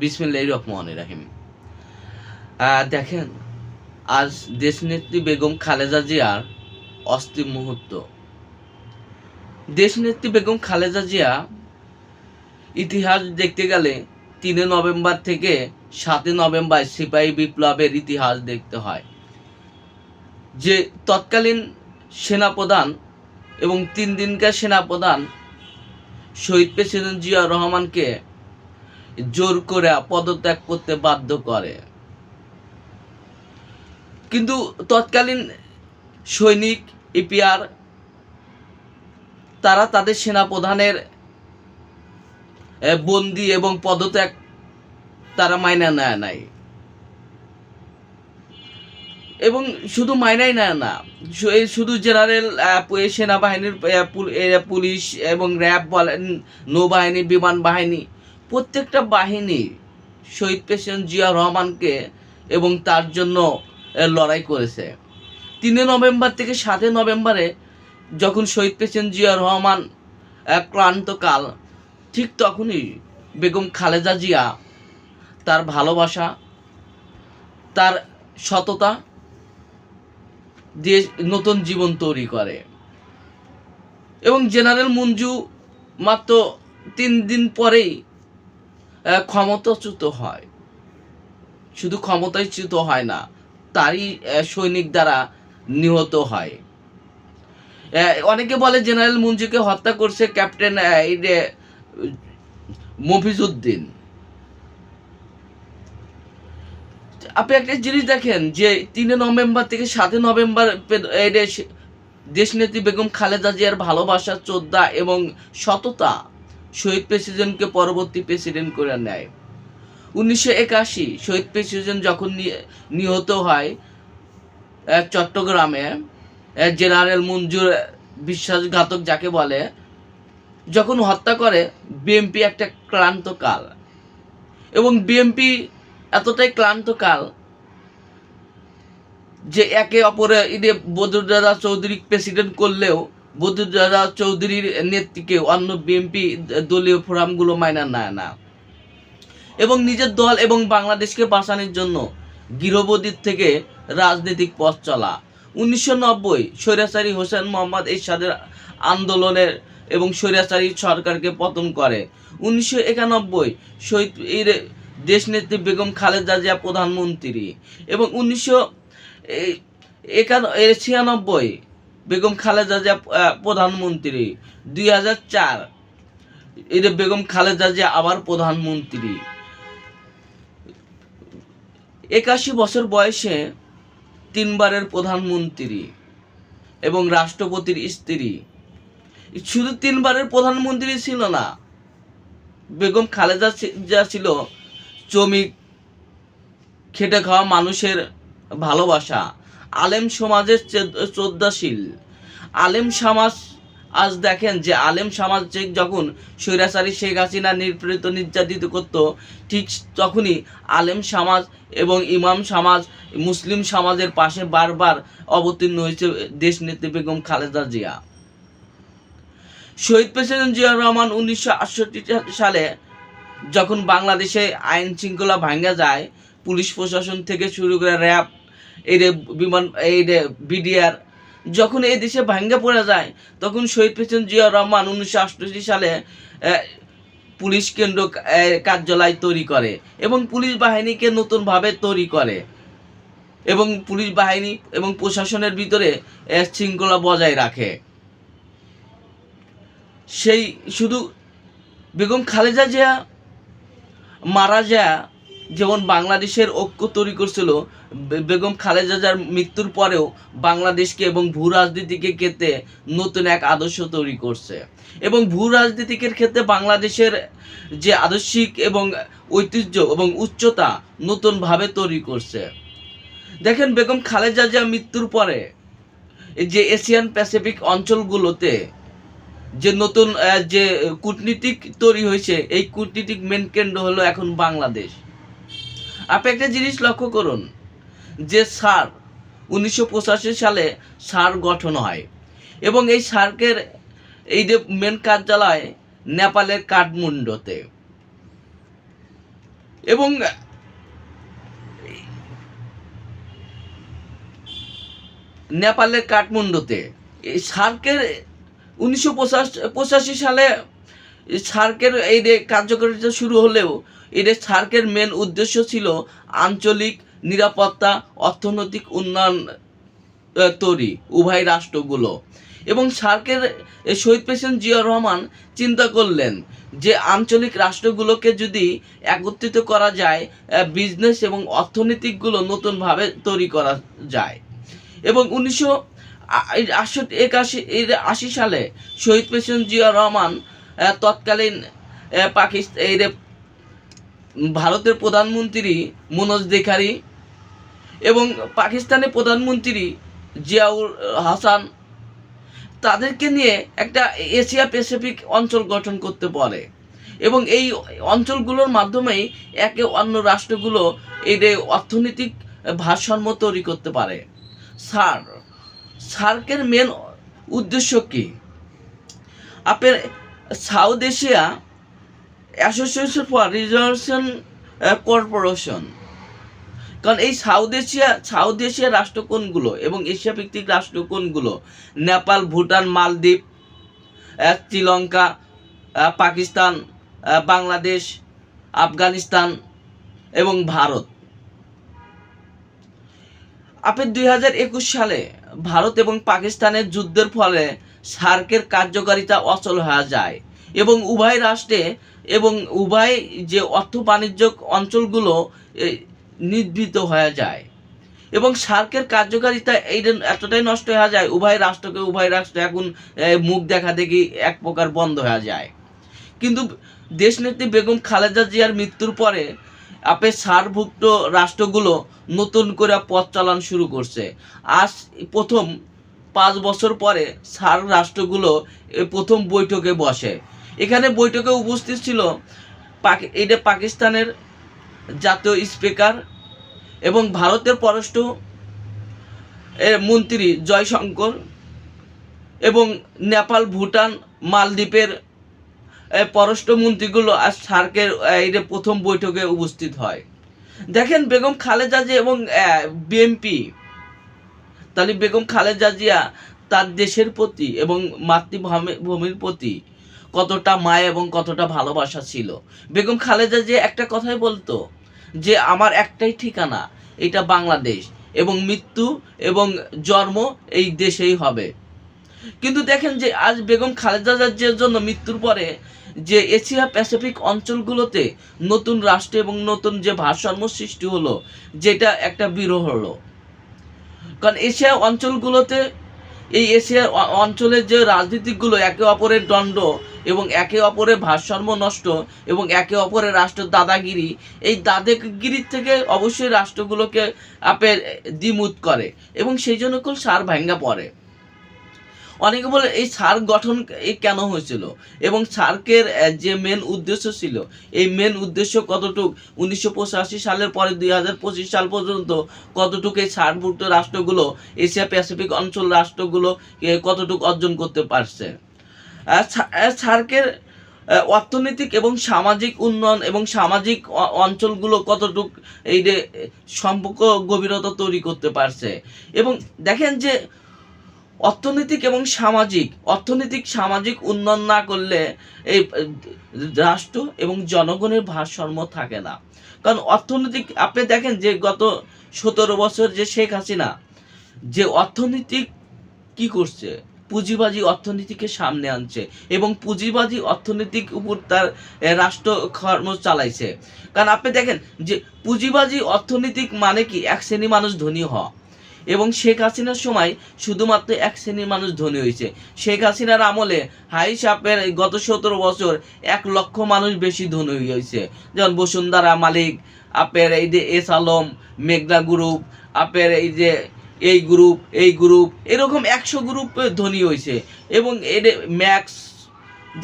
বিসমিল্লাহ রহমান রাহিম দেখেন, আজ দেশনেত্রী বেগম খালেদা জিয়ার অস্থির মুহূর্ত। দেশনেত্রী বেগম খালেদা জিয়া ইতিহাস দেখতে গেলে তিনে নভেম্বর থেকে সাতই নভেম্বর সিপাহী বিপ্লবের ইতিহাস দেখতে হয়। যে তৎকালীন সেনাপ্রধান এবং তিন দিনকার সেনাপ্রধান শহীদ প্রেসিডেন্ট জিয়া রহমানকে জোর করে পদত্যাগ করতে বাধ্য করে। কিন্তু তৎকালীন সৈনিক ইপিআর, তারা তাদের সেনাপ্রধানের বন্দি এবং পদত্যাগ তারা মাইনা নেয় নাই। এবং শুধু মাইনাই নেয় না শুধু জেনারেল সেনাবাহিনীর পুলিশ এবং র্যাব বলেন, নৌবাহিনী, বিমান বাহিনী প্রত্যেকটা বাহিনী শহীদ প্রেসিডেন্ট জিয়া রহমানকে এবং তার জন্য লড়াই করেছে। তিনে নভেম্বর থেকে সাতই নভেম্বরে যখন শহীদ প্রেসিডেন্ট জিয়া রহমান ক্লান্তকাল, ঠিক তখনই বেগম খালেদা জিয়া তার ভালোবাসা, তার সততা দিয়ে নতুন জীবন তৈরি করে। এবং জেনারেল মঞ্জু মাত্র তিন দিন পরেই ক্ষমতাচ্যুত হয়। শুধু ক্ষমতাচ্যুত হয় না, তারই সৈনিক দ্বারা নিহত হয়। অনেকে বলে জেনারেল মঞ্জুকে হত্যা করছে ক্যাপ্টেন মফিজউদ্দিন। আপনি একটা জিনিস দেখেন যে, তিনে নভেম্বর থেকে সাতই নভেম্বর দেশনেত্রী বেগম খালেদা জিয়ার ভালোবাসা, শ্রদ্ধা এবং সততা শহীদ প্রেসিডেন্টকে পরবর্তী প্রেসিডেন্ট করে নেয়। উনিশশো একাশি, শহীদ প্রেসিডেন্ট যখন নিহত হয় চট্টগ্রামে জেনারেল মঞ্জুর বিশ্বাসঘাতক যাকে বলে, যখন হত্যা করে বিএমপি একটা ক্লান্তকাল। এবং বিএমপি এতটাই ক্লান্তকাল যে একে অপরে ইদে বদরুদ্দাদা চৌধুরী প্রেসিডেন্ট করলেও বদরুদ্দাদা চৌধুরীর নেতৃত্বে অন্য বিএনপি দলীয় ফোরামগুলো মাইনা নেয় না। এবং নিজের দল এবং বাংলাদেশকে বাঁচানোর জন্য গৃহবধূর থেকে রাজনৈতিক পথ চলা। উনিশশো নব্বই স্বৈরাচারী হোসেন মোহাম্মদ এরশাদের আন্দোলনের এবং স্বৈরাচারী সরকারকে পতন করে। উনিশশো একানব্বই শহীদ দেশনেত্রী বেগম খালেদা জিয়া প্রধানমন্ত্রী। এবং উনিশশো একান ছিয়ানব্বই বেগম খালেদা জিয়া প্রধানমন্ত্রী। দুই হাজার চার। এটা বেগম খালেদা জিয়া আবার প্রধানমন্ত্রী। একাশি বছর বয়সে তিনবারের প্রধানমন্ত্রী এবং রাষ্ট্রপতির স্ত্রী। শুধু তিনবারের প্রধানমন্ত্রী ছিল না, বেগম খালেদা যা ছিল শ্রমিক খেটে খাওয়া মানুষের ভালোবাসা। আলেম সমাজের শ্রদ্ধাশীল। আলেম সমাজ আজ দেখেন যে আলেম সমাজ যখন স্বৈরাচারী শেখ হাসিনা নিপীড়িত নির্যাতিত করত, ঠিক তখনই আলেম সমাজ এবং ইমাম সমাজ, মুসলিম সমাজের পাশে বারবার অবতীর্ণ হয়েছে দেশনেত্রী বেগম খালেদা জিয়া। শহীদ প্রেসিডেন্ট জিয়া রহমান উনিশশো আটষট্টি সালে যখন বাংলাদেশে আইন শৃঙ্খলা ভাঙ্গা যায়, পুলিশ প্রশাসন থেকে শুরু করে র্যাব এই রে বিমান, এই রে বিডিআর যখন এই দেশে ভাঙ্গা পড়ে যায়, তখন শহীদ প্রেসিডেন্ট জিয়া রহমান উনিশশো আটষট্টি সালে পুলিশ কেন্দ্র কার্যালয় তৈরি করে এবং পুলিশ বাহিনীকে নতুনভাবে তৈরি করে এবং পুলিশ বাহিনী এবং প্রশাসনের ভিতরে শৃঙ্খলা বজায় রাখে। সেই শুধু বেগম খালেদা জিয়া, মারা যায় যেমন বাংলাদেশের ঐক্য তৈরি করছিল বেগম খালেদা জিয়ার মৃত্যুর পরেও বাংলাদেশকে এবং ভূ রাজনীতিকে ক্ষেত্রে নতুন এক আদর্শ তৈরি করছে। এবং ভূ রাজনীতিকের ক্ষেত্রে বাংলাদেশের যে আদর্শিক এবং ঐতিহ্য এবং উচ্চতা নতুনভাবে তৈরি করছে। দেখেন, বেগম খালেদা মৃত্যুর পরে যে এশিয়ান প্যাসিফিক অঞ্চলগুলোতে যে নতুন যে কূটনীতিক তৈরি হয়েছে, এই কূটনীতিক মেন কেন্দ্র হলো এখন বাংলাদেশ। আপনি একটা জিনিস লক্ষ্য করুন, যে সার উনিশশো পঁচাশি সালে সার গঠন হয় এবং এই সার্কের, এই যে মেন কার্যালয় নেপালের কাঠমান্ডুতে। এবং নেপালের কাঠমান্ডুতে, এই সার্কের উনিশশো পঁচাশি সালে সার্কের এই কার্যকারিতা শুরু হলেও এর সার্কের মেন উদ্দেশ্য ছিল আঞ্চলিক নিরাপত্তা, অর্থনৈতিক উন্নয়ন তৈরি উভয় রাষ্ট্রগুলো। এবং সার্কের শহীদ প্রেসিডেন্ট জিয়া রহমান চিন্তা করলেন যে আঞ্চলিক রাষ্ট্রগুলোকে যদি একত্রিত করা যায় বিজনেস এবং অর্থনীতিকগুলো নতুনভাবে তৈরি করা যায়। এবং উনিশশো আটষট্টি, একাশি আশি সালে শহীদ প্রেসিডেন্ট জিয়া রহমান তৎকালীন পাকিস্তান এই ভারতের প্রধানমন্ত্রী মনোজ দেখারি এবং পাকিস্তানের প্রধানমন্ত্রী জিয়াউর হাসান, তাদেরকে নিয়ে একটা এশিয়া প্যাসিফিক অঞ্চল গঠন করতে পারে এবং এই অঞ্চলগুলোর মাধ্যমেই একে অন্য রাষ্ট্রগুলো যে অর্থনৈতিক ভারসাম্য তৈরি করতে পারে। সার সার্কের মেন উদ্দেশ্য কী? আপনার South Asia association for reservation corporation. কারণ এই সাউথ এশিয়া সাউথ এশিয়া রাষ্ট্র কোনগুলো এবং এশিয়া ভিত্তিক রাষ্ট্র কোনগুলো? নেপাল, ভুটান, মালদ্বীপ শ্রীলঙ্কা পাকিস্তান বাংলাদেশ, আফগানিস্তান এবং ভারত। আপনি দুই হাজার একুশ সালে ভারত এবং পাকিস্তানের যুদ্ধের ফলে সার্কের কার্যকারিতা অচল হয়ে যায়। এবং উভয় রাষ্ট্রে এবং উভয় যে অর্থ বাণিজ্য অঞ্চলগুলো এ, নিবৃত হয়ে যায়। এবং সার্কের কার্যকারিতা এই এতটাই নষ্ট হয়ে যায় উভয় রাষ্ট্রকে উভয় রাষ্ট্র এখন মুখ দেখা দেখি এক প্রকার বন্ধ হয়ে যায়। কিন্তু দেশনেত্রী বেগম খালেদা জিয়ার মৃত্যুর পরে আপে সারভুক্ত রাষ্ট্রগুলো নতুন করে পথ চালান শুরু করছে। আজ প্রথম পাঁচ বছর পরে সার রাষ্ট্রগুলো প্রথম বৈঠকে বসে। এখানে বৈঠকে উপস্থিত ছিল এটা পাকিস্তানের জাতীয় স্পিকার এবং ভারতের পররাষ্ট্র মন্ত্রী জয়শঙ্কর এবং নেপাল, ভুটান, মালদ্বীপের পররাষ্ট্রমন্ত্রীগুলো আজ সার্কের যে প্রথম বৈঠকে উপস্থিত হয়। দেখেন বেগম খালেদা জিয়া এবং বিএমপি তাহলে বেগম খালেদা জিয়া তার দেশের প্রতি এবং মাতৃভূমি ভূমির প্রতি কতটা মায়া এবং কতটা ভালোবাসা ছিল। বেগম খালেদা জিয়া একটা কথাই বলতো যে, আমার একটাই ঠিকানা, এটা বাংলাদেশ এবং মৃত্যু এবং জন্ম এই দেশেই হবে। কিন্তু দেখেন যে, আজ বেগম খালেদা জন্য মৃত্যুর পরে যে এশিয়া প্যাসিফিক অঞ্চলগুলোতে নতুন রাষ্ট্র এবং নতুন যে ভারসাম্য সৃষ্টি হলো, যেটা একটা বিরহ হলো। কারণ এশিয়া অঞ্চলগুলোতে, এই এশিয়ার অঞ্চলের যে রাজনীতিগুলো একে অপরের দণ্ড এবং একে অপরের ভারসাম্য নষ্ট এবং একে অপরের রাষ্ট্র দাদাগিরি, এই দাদাগিরির থেকে অবশ্যই রাষ্ট্রগুলোকে আপের দ্বিমুত করে এবং সেই জন্য সার ভাঙ্গা পড়ে। অনেকে বলে এই সার্ক গঠন কেন হয়েছিল? এবং সার্কের যে মেন উদ্দেশ্য ছিল, এই মেন উদ্দেশ্য কতটুক? উনিশশো পঁচাশি সালের পরে দুই হাজার পঁচিশ সাল পর্যন্ত কতটুকু এই সার্কভুক্ত রাষ্ট্রগুলো, এশিয়া প্যাসিফিক অঞ্চল রাষ্ট্রগুলো কতটুক অর্জন করতে পারছে? সার্কের অর্থনৈতিক এবং সামাজিক উন্নয়ন এবং সামাজিক অঞ্চলগুলো কতটুক এই যে সম্পর্ক গভীরতা তৈরি করতে পারছে? এবং দেখেন যে অর্থনৈতিক এবং সামাজিক, অর্থনৈতিক সামাজিক উন্নয়ন না করলে এই রাষ্ট্র এবং জনগণের ভারসাম্য থাকে না। কারণ অর্থনৈতিক, আপনি দেখেন যে গত সতেরো বছর যে শেখ হাসিনা, যে অর্থনৈতিক কি করছে? পুঁজিবাজি অর্থনীতিকে সামনে আনছে এবং পুঁজিবাজি অর্থনৈতিক উপর তার রাষ্ট্র কর্ম চালাইছে। কারণ আপনি দেখেন যে পুঁজিবাজি অর্থনৈতিক মানে কি? এক শ্রেণি মানুষ ধনী হওয়া। এবং শেখ হাসিনার সময় শুধুমাত্র এক শ্রেণির মানুষ ধনী হয়েছে। শেখ হাসিনার আমলে হাই সাপের গত সতেরো বছর এক লক্ষ মানুষ বেশি ধনী হয়েছে। যেমন বসুন্ধরা মালিক, আপের এই যে এস আলম, মেঘনা গ্রুপ আপের এই যে এই গ্রুপ এই গ্রুপ এরকম একশো গ্রুপ ধনী হয়েছে। এবং এর ম্যাক্স,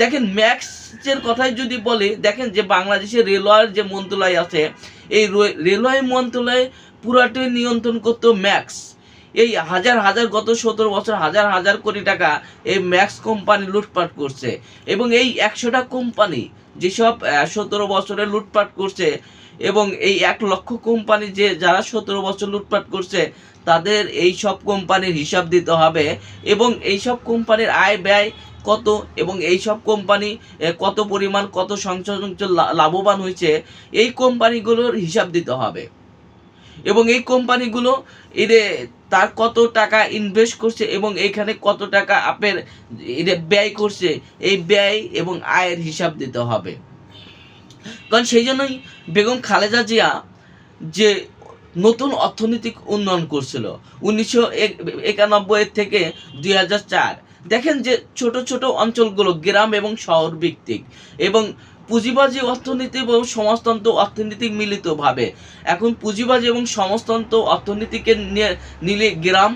দেখেন ম্যাক্সের কথাই যদি বলি, দেখেন যে বাংলাদেশের রেলওয়ের যে মন্ত্রণালয় আছে, এই রেলওয়ে মন্ত্রণালয় পুরাটাই নিয়ন্ত্রণ করতো ম্যাক্স। এই হাজার হাজার গত সতেরো বছর হাজার হাজার কোটি টাকা এই ম্যাক্স কোম্পানি লুটপাট করছে। এবং এই একশোটা কোম্পানি যেসব সতেরো বছরে লুটপাট করছে এবং এই এক লক্ষ কোম্পানি যে, যারা সতেরো বছর লুটপাট করছে, তাদের এই সব কোম্পানির হিসাব দিতে হবে এবং এই সব কোম্পানির আয় ব্যয় কত এবং এই সব কোম্পানি কত পরিমাণ, কত সংশোধন লাভবান হয়েছে, এই কোম্পানিগুলোর হিসাব দিতে হবে। এবং এই কোম্পানিগুলো এদের তার কত টাকা ইনভেস্ট করছে এবং এইখানে কত টাকা আপের এদের ব্যয় করছে, এই ব্যয় এবং আয়ের হিসাব দিতে হবে। কারণ সেই জন্যই বেগম খালেদা জিয়া যে নতুন অর্থনৈতিক উন্নয়ন করছিল, উনিশশো একানব্বই থেকে দুই হাজার চার, দেখেন যে ছোট ছোট অঞ্চলগুলো, গ্রাম এবং শহর ভিত্তিক এবং পুঁজিবাজি অর্থনীতি এবং সমাজতন্ত্র অর্থনীতি মিলিতভাবে। এখন পুঁজিবাজি এবং সমাজতন্ত্র অর্থনীতিকে নিয়ে নিলে গ্রাম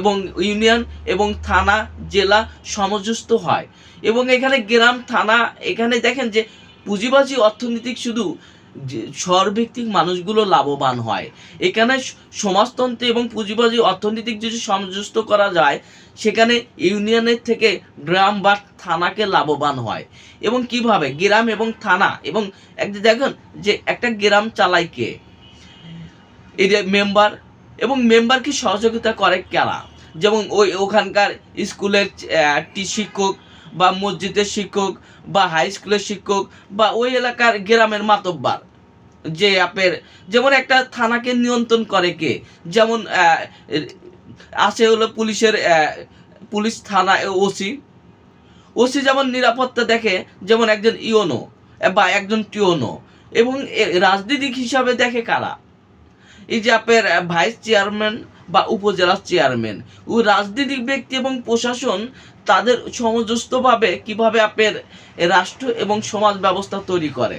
এবং ইউনিয়ন এবং থানা, জেলা সমজস্থ হয়। এবং এখানে গ্রাম, থানা, এখানে দেখেন যে পুঁজিবাজি অর্থনীতি শুধু শহরভিত্তিক মানুষগুলো লাভবান হয়। এখানে সমাজতন্ত্র এবং পুঁজিবাজি অর্থনৈতিক যদি সমঝস্ত করা যায়, সেখানে ইউনিয়নের থেকে গ্রাম বা থানাকে লাভবান হয়। এবং কীভাবে? গ্রাম এবং থানা এবং দেখুন যে একটা গ্রাম চালায় কে? যে মেম্বার। এবং মেম্বারকে সহযোগিতা করে কারা? যেমন ওই ওখানকার স্কুলের শিক্ষক বা মসজিদের শিক্ষক, বা হাই স্কুলের শিক্ষক, বা ওই এলাকার গ্রামের মাতব্বার। যে আপের, যেমন একটা থানাকে নিয়ন্ত্রণ করে কে? যেমন আছে হলো পুলিশের পুলিশ থানা ওসি ওসি যেমন নিরাপত্তা দেখে, যেমন একজন ইওনো বা একজন টিওনো। এবং রাজনীতিক হিসাবে দেখে কারা? এই যে আপনার ভাইস চেয়ারম্যান বা উপজেলা চেয়ারম্যান ও রাজনৈতিক ব্যক্তি এবং প্রশাসন তাদের সমঞ্জস্যভাবে কীভাবে আপনার রাষ্ট্র এবং সমাজ ব্যবস্থা তৈরি করে।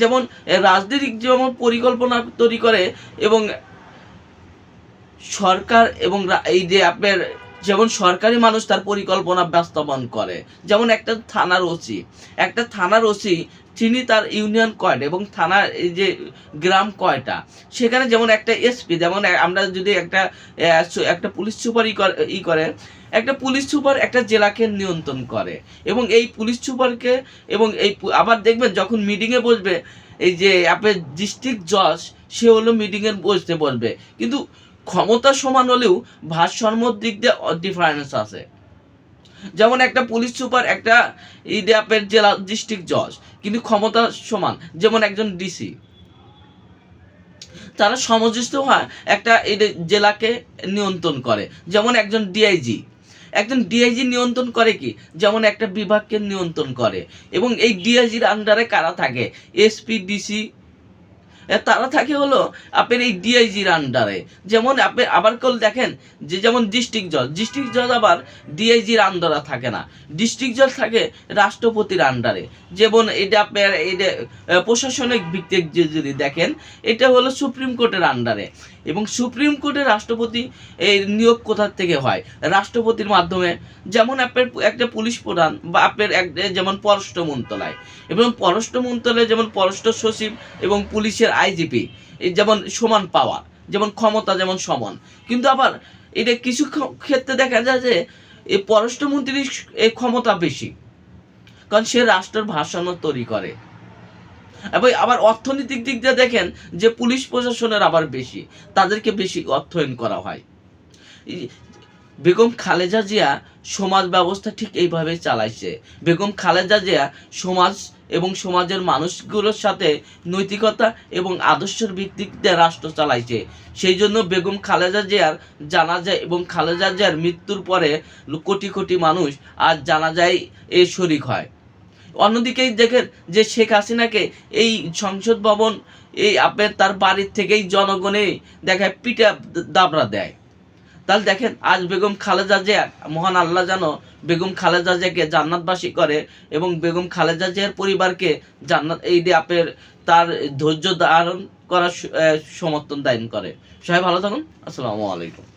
যেমন রাজনৈতিক যেমন পরিকল্পনা তৈরি করে এবং সরকার এবং এই যে আপনার যেমন সরকারি মানুষ তার পরিকল্পনা বাস্তবায়ন করে। যেমন একটা থানার ওসি, একটা থানার ওসি তিনি তার ইউনিয়ন কয়টা এবং থানার এই যে গ্রাম কয়টা। সেখানে যেমন একটা এসপি, যেমন আমরা যদি একটা একটা পুলিশ সুপার ই করে ই করে, একটা পুলিশ সুপার একটা জেলাকে নিয়ন্ত্রণ করে এবং এই পুলিশ সুপারকে এবং এই আবার দেখবেন যখন মিটিংয়ে বসবে, এই যে আপনার ডিস্ট্রিক্ট জজ, সে হলো মিটিংয়ে বসতে বলবে কিন্তু ক্ষমতা সমান হলেও ভারসাম্যর দিক দিয়ে ডিফারেন্স আছে। যেমন একটা পুলিশ সুপার, একটা আপনার জেলা ডিস্ট্রিক্ট জজ, কিন্তু ক্ষমতা সমান, যেমন একজন ডিসি। তারা সমঝিত হয় একটা জেলাকে নিয়ন্ত্রণ করে, যেমন একজন ডিআইজি। একজন ডিআইজি নিয়ন্ত্রণ করে কি? যেমন একটা বিভাগকে নিয়ন্ত্রণ করে। এবং এই ডিআইজির আন্ডারে কারা থাকে? এসপি, ডিসি তারা থাকে হলো আপনার এই ডিআইজির আন্ডারে যেমন আপনি আবার কল দেখেন যে যেমন ডিস্ট্রিক্ট জজ ডিস্ট্রিক্ট জজ আবার ডিআইজির আন্ডারে থাকে না। ডিস্ট্রিক্ট জজ থাকে রাষ্ট্রপতির আন্ডারে যেমন এটা আপনার, এটা প্রশাসনিক ভিত্তিক যদি দেখেন, এটা হলো সুপ্রিম কোর্টের আন্ডারে এবং সুপ্রিম কোর্টে রাষ্ট্রপতি এই নিয়োগ কোথার থেকে হয়? রাষ্ট্রপতির মাধ্যমে। যেমন আপনার একটা পুলিশ প্রধান বা আপনার এক যেমন পররাষ্ট্র মন্ত্রণালয়। এবং পররাষ্ট্র মন্ত্রণালয়ে যেমন পররাষ্ট্র সচিব এবং পুলিশের আইজিপি যেমন সমান পাওয়ার, যেমন ক্ষমতা, যেমন সমান। কিন্তু আবার এটা কিছু ক্ষেত্রে দেখা যায় যে এই পররাষ্ট্রমন্ত্রীর ক্ষমতা বেশি। কারণ সে রাষ্ট্রের ভাষানো তৈরি করে। এবং আবার অর্থনৈতিক দিক দিয়ে দেখেন যে পুলিশ প্রশাসনের আবার বেশি, তাদেরকে বেশি অর্থায়ন করা হয়। বেগম খালেদা জিয়া সমাজ ব্যবস্থা ঠিক এইভাবে চালাইছে। বেগম খালেদা জিয়া সমাজ এবং সমাজের মানুষগুলোর সাথে নৈতিকতা এবং আদর্শের ভিত্তিতে রাষ্ট্র চালাইছে। সেই জন্য বেগম খালেদা জিয়ার জানাজায় এবং খালেদা জিয়ার মৃত্যুর পরে কোটি কোটি মানুষ আজ জানাজায় এ শরিক হয়। অন্যদিকেই দেখেন যে শেখ হাসিনাকে এই সংসদ ভবন, এই আপনার তার বাড়ির থেকেই জনগণে দেখায় পিঠা দাবড়া দেয়। তাহলে দেখেন, আজ বেগম খালেদা জিয়া, মহান আল্লাহ যেন বেগম খালেদা জিয়াকে জান্নাতবাসী করে এবং বেগম খালেদা জিয়ার পরিবারকে জান্নাত, এই যে আপনার তার ধৈর্য ধারণ করার সমর্থন দান করে। সবাই ভালো থাকুন। আসসালামু আলাইকুম।